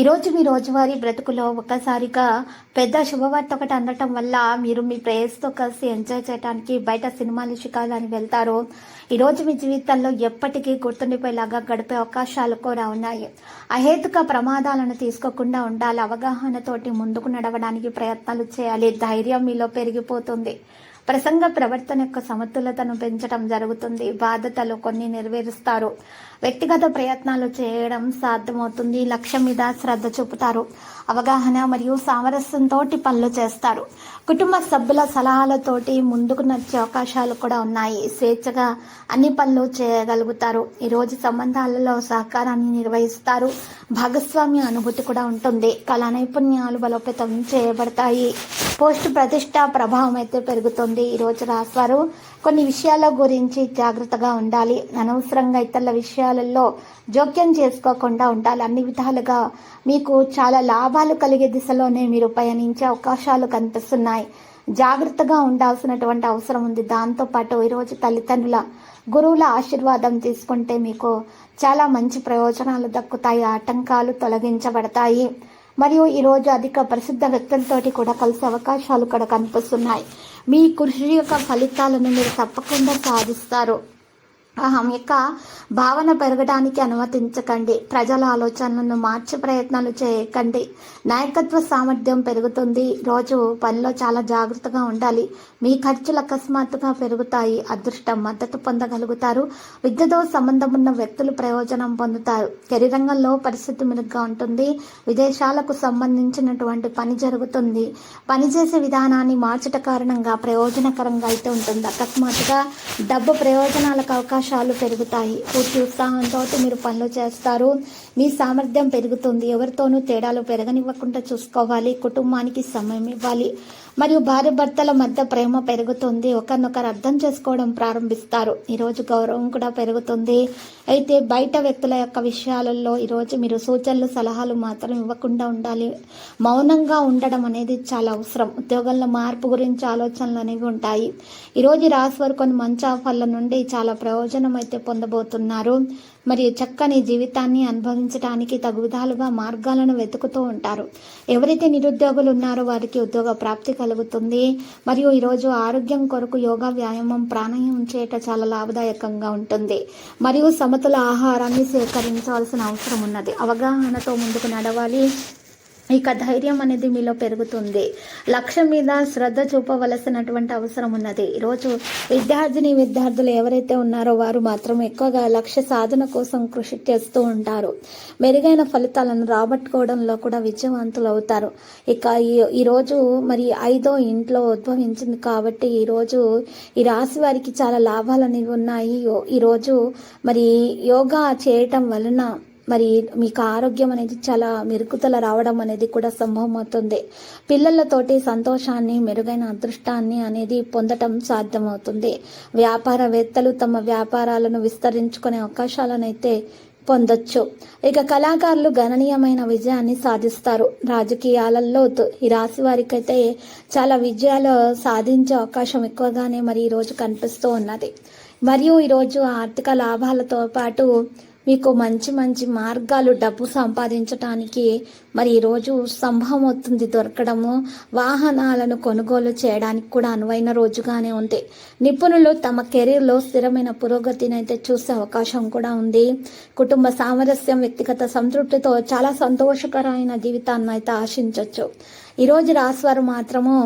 ఈరోజు మీ రోజువారీ బ్రతుకులో ఒక్కసారిగా పెద్ద శుభవార్త ఒకటి అందటం వల్ల మీరు మీ ప్రేయస్తో కలిసి ఎంజాయ్ చేయడానికి బయట సినిమాలు షికాలని వెళ్తారు. ఈరోజు మీ జీవితంలో ఎప్పటికీ గుర్తుండిపోయేలాగా గడిపే అవకాశాలు కూడా ఉన్నాయి. అహేతుక ప్రమాదాలను తీసుకోకుండా ఉండాలి. అవగాహనతోటి ముందుకు నడవడానికి ప్రయత్నాలు చేయాలి. ధైర్యం మీలో పెరిగిపోతుంది. ప్రసంగ ప్రవర్తన యొక్క సమతులతను పెంచడం జరుగుతుంది. బాధ్యతలు కొన్ని నెరవేరుస్తారు. వ్యక్తిగత ప్రయత్నాలు చేయడం సాధ్యమవుతుంది. లక్ష్యం మీద శ్రద్ధ చూపుతారు. అవగాహన మరియు సామరస్యంతో పనులు చేస్తారు. కుటుంబ సభ్యుల సలహాలతోటి ముందుకు నచ్చే అవకాశాలు కూడా ఉన్నాయి. స్వేచ్ఛగా అన్ని పనులు చేయగలుగుతారు. ఈరోజు సంబంధాలలో సహకారాన్ని నిర్వహిస్తారు. భాగస్వామ్య అనుభూతి కూడా ఉంటుంది. కళా నైపుణ్యాలు బలోపేతం చేయబడతాయి. పోస్ట్ ప్రతిష్ట ప్రభావం అయితే పెరుగుతుంది. ఈరోజు రాస్తారు కొన్ని విషయాల గురించి జాగ్రత్తగా ఉండాలి. అనవసరంగా ఇతరుల విషయాలలో జోక్యం చేసుకోకుండా ఉండాలి. అన్ని విధాలుగా మీకు చాలా లాభాలు కలిగే దిశలోనే మీరు పయనించే అవకాశాలు కనిపిస్తున్నాయి. జాగ్రత్తగా ఉండాల్సినటువంటి అవసరం ఉంది. దాంతోపాటు ఈరోజు తల్లిదండ్రుల గురువుల ఆశీర్వాదం తీసుకుంటే మీకు చాలా మంచి ప్రయోజనాలు దక్కుతాయి. ఆటంకాలు తొలగించబడతాయి. మరియు ఈరోజు అధిక ప్రసిద్ధ వ్యక్తులతోటి కూడా కలిసే అవకాశాలు కూడా కనిపిస్తున్నాయి. మీ కృషి యొక్క ఫలితాలను మీరు తప్పకుండా సాధిస్తారు. అహం యొక్క భావన పెరగడానికి అనుమతించకండి. ప్రజల ఆలోచనలను మార్చే ప్రయత్నాలు చేయకండి. నాయకత్వ సామర్థ్యం పెరుగుతుంది. రోజు పనిలో చాలా జాగ్రత్తగా ఉండాలి. మీ ఖర్చులు అకస్మాత్తుగా పెరుగుతాయి. అదృష్టం మద్దతు పొందగలుగుతారు. విద్యతో సంబంధం ఉన్న వ్యక్తులు ప్రయోజనం పొందుతారు. కెరీర్ రంగంలో పరిస్థితి మెరుగ్గా ఉంటుంది. విదేశాలకు సంబంధించినటువంటి పని జరుగుతుంది. పనిచేసే విధానాన్ని మార్చట కారణంగా ప్రయోజనకరంగా అయితే ఉంటుంది. అకస్మాత్తుగా డబ్బు ప్రయోజనాలకు అవకాశం అవకాశాలు పెరుగుతాయి. పూర్తి ఉత్సాహంతో మీరు పనులు చేస్తారు. మీ సామర్థ్యం పెరుగుతుంది. ఎవరితోనూ తేడాలు పెరగనివ్వకుండా చూసుకోవాలి. కుటుంబానికి సమయం ఇవ్వాలి. మరియు భార్య భర్తల మధ్య ప్రేమ పెరుగుతుంది. ఒకరినొకరు అర్థం చేసుకోవడం ప్రారంభిస్తారు. ఈరోజు గౌరవం కూడా పెరుగుతుంది. అయితే బయట వ్యక్తుల యొక్క విషయాలలో ఈరోజు మీరు సూచనలు సలహాలు మాత్రం ఇవ్వకుండా ఉండాలి. మౌనంగా ఉండడం అనేది చాలా అవసరం. ఉద్యోగంలో మార్పు గురించి ఆలోచనలు అనేవి ఉంటాయి. ఈరోజు రాసి వారు కొన్ని మంచి ఆఫర్ల నుండి చాలా ప్రయోజనం అయితే పొందబోతున్నారు. మరియు చక్కని జీవితాన్ని అనుభవించడానికి తగు విధాలుగా మార్గాలను వెతుకుతూ ఉంటారు. ఎవరైతే నిరుద్యోగులు ఉన్నారో వారికి ఉద్యోగ ప్రాప్తి కలుగుతుంది. మరియు ఈరోజు ఆరోగ్యం కొరకు యోగా వ్యాయామం ప్రాణాయామం చేయట చాలా లాభదాయకంగా ఉంటుంది. మరియు సమతుల ఆహారాన్ని సేకరించాల్సిన అవసరం ఉన్నది. అవగాహనతో ముందుకు నడవాలి. ఇక ధైర్యం అనేది మీలో పెరుగుతుంది. లక్ష్యం మీద శ్రద్ధ చూపవలసినటువంటి అవసరం ఉన్నది. ఈరోజు విద్యార్థిని విద్యార్థులు ఎవరైతే ఉన్నారో వారు మాత్రం ఎక్కువగా లక్ష్య సాధన కోసం కృషి చేస్తూ ఉంటారు. మెరుగైన ఫలితాలను రాబట్టుకోవడంలో కూడా విజయవంతులు అవుతారు. ఇక ఈ ఈరోజు మరి ఐదో ఇంట్లో ఉద్భవించింది కాబట్టి ఈరోజు ఈ రాశి వారికి చాలా లాభాలు అనేవి ఉన్నాయి. ఈరోజు మరి యోగా చేయటం వలన మరి మీకు ఆరోగ్యం అనేది చాలా మెరుగుదల రావడం అనేది కూడా సంభవం అవుతుంది పిల్లలతోటి సంతోషాన్ని మెరుగైన అదృష్టాన్ని అనేది పొందటం సాధ్యమవుతుంది. వ్యాపారవేత్తలు తమ వ్యాపారాలను విస్తరించుకునే అవకాశాలను అయితే పొందొచ్చు. ఇక కళాకారులు గణనీయమైన విజయాన్ని సాధిస్తారు. రాజకీయాలలో ఈ రాశి వారికైతే చాలా విజయాలు సాధించే అవకాశం ఎక్కువగానే మరి ఈరోజు కనిపిస్తూ ఉన్నది. మరియు ఈరోజు ఆర్థిక లాభాలతో పాటు మీకు మంచి మంచి మార్గాలు డబ్బు సంపాదించటానికి మరి ఈరోజు సంభవం అవుతుంది. దొరకడము వాహనాలను కొనుగోలు చేయడానికి కూడా అనువైన రోజుగానే ఉంది. నిపుణులు తమ కెరీర్లో స్థిరమైన పురోగతిని అయితే చూసే అవకాశం కూడా ఉంది. కుటుంబ సామరస్యం వ్యక్తిగత సంతృప్తితో చాలా సంతోషకరమైన జీవితాన్ని అయితే ఆశించవచ్చు ఈరోజు రాశివారు మాత్రము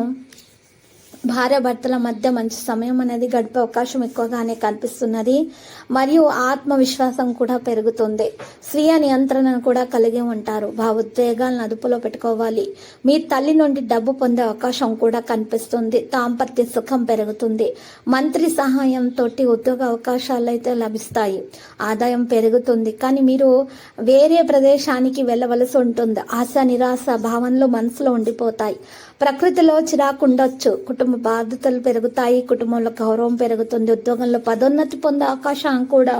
భార్య భర్తల మధ్య మంచి సమయం అనేది గడిపే అవకాశం ఎక్కువగానే కనిపిస్తున్నది. మరియు ఆత్మవిశ్వాసం కూడా పెరుగుతుంది. స్వీయ నియంత్రణను కూడా కలిగి ఉంటారు. భావోద్వేగాలను అదుపులో పెట్టుకోవాలి. మీ తల్లి నుండి డబ్బు పొందే అవకాశం కూడా కనిపిస్తుంది. దాంపత్య సుఖం పెరుగుతుంది. మంత్రి సహాయంతో ఉద్యోగ అవకాశాలు అయితే లభిస్తాయి. ఆదాయం పెరుగుతుంది. కానీ మీరు వేరే ప్రదేశానికి వెళ్ళవలసి ఉంటుంది. ఆశ నిరాశ భావనలు మనసులో ఉండిపోతాయి. ప్రకృతిలో చిరాకు కుటుంబ కుటుంబ బాధ్యతలు పెరుగుతాయి కుటుంబంలో గౌరవం పెరుగుతుంది ఉద్యోగంలో పదోన్నతి పొందే అవకాశం కూడా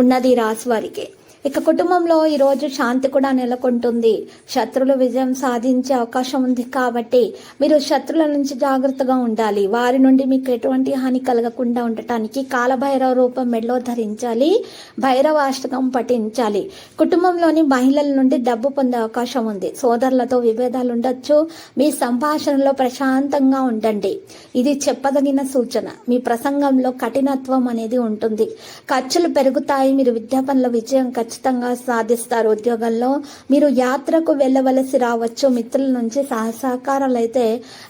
ఉన్నది ఈ రాశి వారికి. ఇక కుటుంబంలో ఈరోజు శాంతి కూడా నెలకొంటుంది. శత్రులు విజయం సాధించే అవకాశం ఉంది కాబట్టి మీరు శత్రుల నుంచి జాగ్రత్తగా ఉండాలి. వారి నుండి మీకు ఎటువంటి హాని కలగకుండా ఉండటానికి కాలభైరవ రూపం మెడలో ధరించాలి. భైరవాష్టకం పఠించాలి. కుటుంబంలోని మహిళల నుండి డబ్బు పొందే అవకాశం ఉంది. సోదరులతో విభేదాలు ఉండొచ్చు. మీ సంభాషణలో ప్రశాంతంగా ఉండండి. ఇది చెప్పదగిన సూచన. మీ ప్రసంగంలో కఠినత్వం అనేది ఉంటుంది. ఖర్చులు పెరుగుతాయి. మీరు విద్యాపనుల విజయం ఖచ్చితంగా సాధిస్తారు ఉద్యోగంలో. మీరు యాత్రకు వెళ్ళవలసి రావచ్చు. మిత్రుల నుంచి సహసహకారాలు అయితే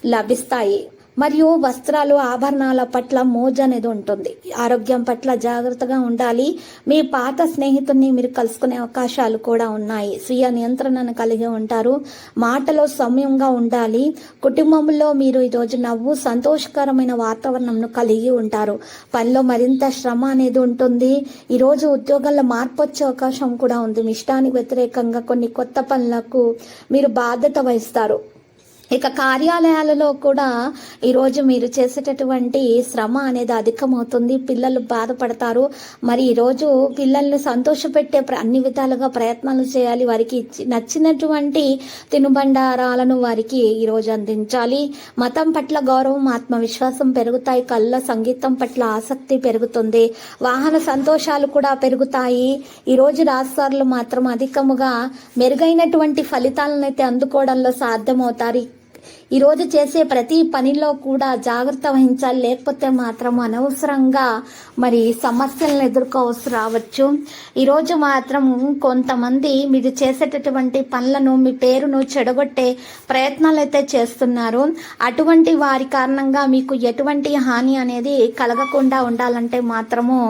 లభిస్తాయి. మరియు వస్త్రాలు ఆభరణాల పట్ల మోజు అనేది ఉంటుంది. ఆరోగ్యం పట్ల జాగ్రత్తగా ఉండాలి. మీ పాత స్నేహితుడిని మీరు కలుసుకునే అవకాశాలు కూడా ఉన్నాయి. స్వీయ నియంత్రణను కలిగి ఉంటారు. మాటలో సౌమ్యంగా ఉండాలి. కుటుంబంలో మీరు ఈరోజు నవ్వు సంతోషకరమైన వాతావరణంను కలిగి ఉంటారు. పనిలో మరింత శ్రమ అనేది ఉంటుంది. ఈరోజు ఉద్యోగాల్లో మార్పు వచ్చే అవకాశం కూడా ఉంది. మీ ఇష్టానికి వ్యతిరేకంగా కొన్ని కొత్త పనులకు మీరు బాధ్యత వహిస్తారు. ఇక కార్యాలయాలలో కూడా ఈరోజు మీరు చేసేటటువంటి శ్రమ అనేది అధికమవుతుంది. పిల్లలు బాధపడతారు. మరి ఈరోజు పిల్లల్ని సంతోషపెట్టే అన్ని విధాలుగా ప్రయత్నాలు చేయాలి. వారికి ఇచ్చి- నచ్చినటువంటి తినుబండారాలను వారికి ఈరోజు అందించాలి. మతం పట్ల గౌరవం ఆత్మవిశ్వాసం పెరుగుతాయి. కళ్ళ సంగీతం పట్ల ఆసక్తి పెరుగుతుంది. వాహన సంతోషాలు కూడా పెరుగుతాయి. ఈరోజు రాష్ట్రాలు మాత్రం అధికముగా మెరుగైనటువంటి ఫలితాలను అయితే అందుకోవడంలో సాధ్యమవుతారు. ఈరోజు చేసే ప్రతి పనిలో కూడా జాగ్రత్త వహించాలి. లేకపోతే మాత్రం అనవసరంగా మరి సమస్యలను ఎదుర్కోవలసి రావచ్చు. ఈరోజు మాత్రం కొంతమంది మీరు చేసేటటువంటి పనులను మీ పేరును చెడగొట్టే ప్రయత్నాలు అయితే చేస్తున్నారు. అటువంటి వారి కారణంగా మీకు ఎటువంటి హాని అనేది కలగకుండా ఉండాలంటే మాత్రము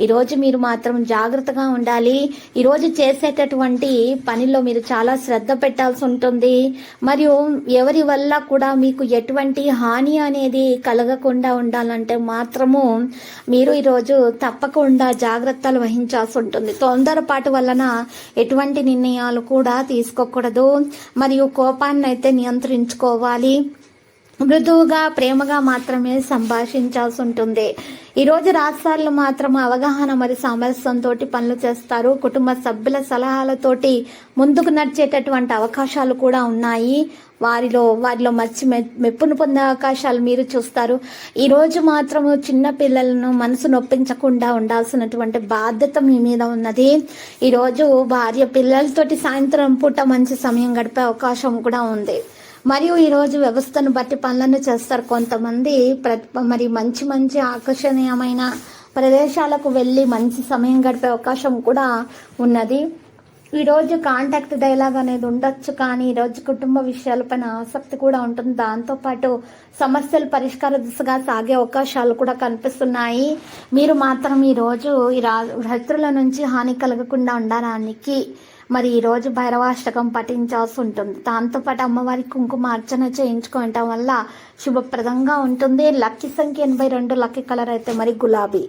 ఈరోజు మీరు మాత్రం జాగ్రత్తగా ఉండాలి. ఈరోజు చేసేటటువంటి పనిలో మీరు చాలా శ్రద్ధ పెట్టాల్సి ఉంటుంది. మరియు ఎవరి వల్ల కూడా మీకు ఎటువంటి హాని అనేది కలగకుండా ఉండాలంటే మాత్రము మీరు ఈరోజు తప్పకుండా జాగ్రత్తలు వహించాల్సి ఉంటుంది. తొందరపాటు వలన ఎటువంటి నిర్ణయాలు కూడా తీసుకోకూడదు. మరియు కోపాన్ని అయితే నియంత్రించుకోవాలి. మృదువుగా ప్రేమగా మాత్రమే సంభాషించాల్సి ఉంటుంది. ఈరోజు రోజు రాష్ట్రాల్లో మాత్రం అవగాహన మరియు సామరస్యంతో పనులు చేస్తారు. కుటుంబ సభ్యుల సలహాలతోటి ముందుకు నడిచేటటువంటి అవకాశాలు కూడా ఉన్నాయి. వారిలో వారిలో మంచి మె- మెప్పును పొందే అవకాశాలు మీరు చూస్తారు. ఈరోజు మాత్రం చిన్న పిల్లలను మనసు నొప్పించకుండా ఉండాల్సినటువంటి బాధ్యత మీ మీద ఉన్నది. ఈరోజు భార్య పిల్లలతోటి సాయంత్రం పూట మంచి సమయం గడిపే అవకాశం కూడా ఉంది. మరియు ఈరోజు వ్యవస్థను బట్టి పనులను చేస్తారు కొంతమంది. మరి మంచి మంచి ఆకర్షణీయమైన ప్రదేశాలకు వెళ్ళి మంచి సమయం గడిపే అవకాశం కూడా ఉన్నది. ఈరోజు కాంటాక్ట్ డైలాగ్ అనేది ఉండొచ్చు కానీ ఈరోజు కుటుంబ విషయాలపైన ఆసక్తి కూడా ఉంటుంది. దాంతోపాటు సమస్యలు పరిష్కార దిశగా సాగే అవకాశాలు కూడా కనిపిస్తున్నాయి. మీరు మాత్రం ఈ రోజు ఈ రా- రైతుల నుంచి హాని కలగకుండా ఉండడానికి మరి ఈ రోజు భైరవాష్టకం పఠించాల్సి ఉంటుంది. దాంతోపాటు అమ్మవారి కుంకుమ అర్చన చేయించుకోవటం వల్ల శుభప్రదంగా ఉంటుంది. లక్కీ సంఖ్య ఎనభై రెండు లక్కీ కలర్ అయితే మరి గులాబీ.